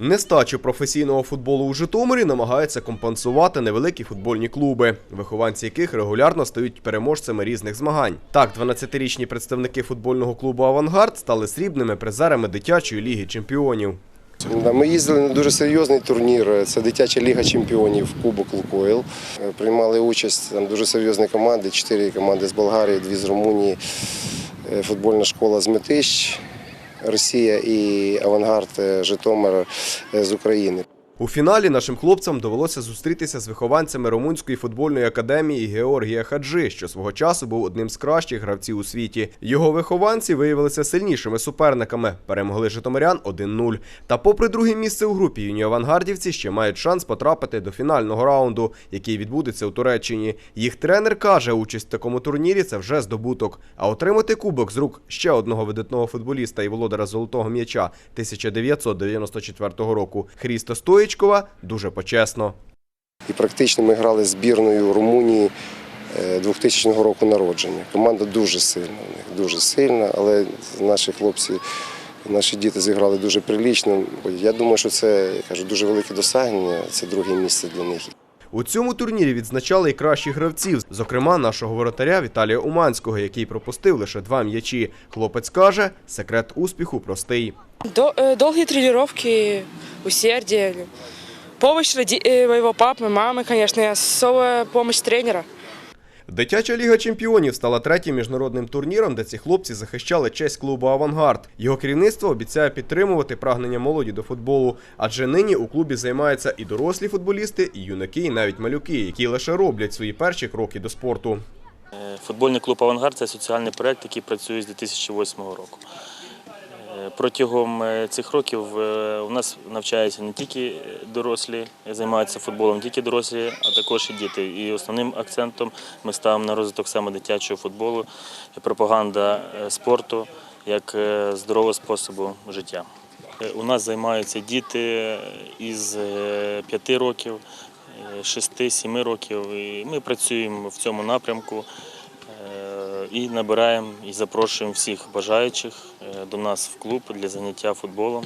Нестачу професійного футболу у Житомирі намагаються компенсувати невеликі футбольні клуби, вихованці яких регулярно стають переможцями різних змагань. Так, 12-річні представники футбольного клубу Авангард стали срібними призерами дитячої ліги чемпіонів. Ми їздили на дуже серйозний турнір. Це дитяча ліга чемпіонів Кубок Лукойл. Приймали участь там дуже серйозні команди. Чотири команди з Болгарії, дві з Румунії, е, футбольна школа з Метищ, Росія і Авангард е, Житомир е, з України. У фіналі нашим хлопцям довелося зустрітися з вихованцями Румунської футбольної академії Георгія Хаджи, що свого часу був одним з кращих гравців у світі. Його вихованці виявилися сильнішими суперниками, перемогли житомирян 1-0. Та попри друге місце у групі, юні авангардівці ще мають шанс потрапити до фінального раунду, який відбудеться у Туреччині. Їх тренер каже, участь в такому турнірі це вже здобуток. А отримати кубок з рук ще одного видатного футболіста і володара золотого м'яча 1994 року Хрісто Стоїчкова дуже почесно. І практично ми грали збірною Румунії е, 2000 року народження. Команда дуже сильна, дуже сильна, але наші хлопці, наші діти зіграли дуже прилічно. Я думаю, що це кажу, дуже велике досягнення. Це друге місце для них. У цьому турнірі відзначали і кращих гравців, зокрема нашого воротаря Віталія Уманського, який пропустив лише два м'ячі. Хлопець каже, секрет успіху простий. До- э, долгие тренировки, усердие, помощь роди- э, моего папы, мамы, конечно, и особая помощь тренера. Дитяча ліга чемпіонів стала третім міжнародним турніром, де ці хлопці захищали честь клубу Авангард. Його керівництво обіцяє підтримувати прагнення молоді до футболу, адже нині у клубі займаються і дорослі футболісти, і юнаки, і навіть малюки, які лише роблять свої перші кроки до спорту. Е, Футбольний клуб Авангард це соціальний проєкт, який працює з 2008 року. Е, Протягом е, цих років у нас навчаються не тільки дорослі, займаються футболом, тільки дорослі, а також і діти. І основним акцентом ми ставимо на розвиток саме дитячого футболу пропаганда е, спорту як е, здорового способу життя. Е, У нас займаються діти із 5 років, 6-7 років. І ми працюємо в цьому напрямку і набираємо і запрошуємо всіх бажаючих до нас в клуб для заняття футболом.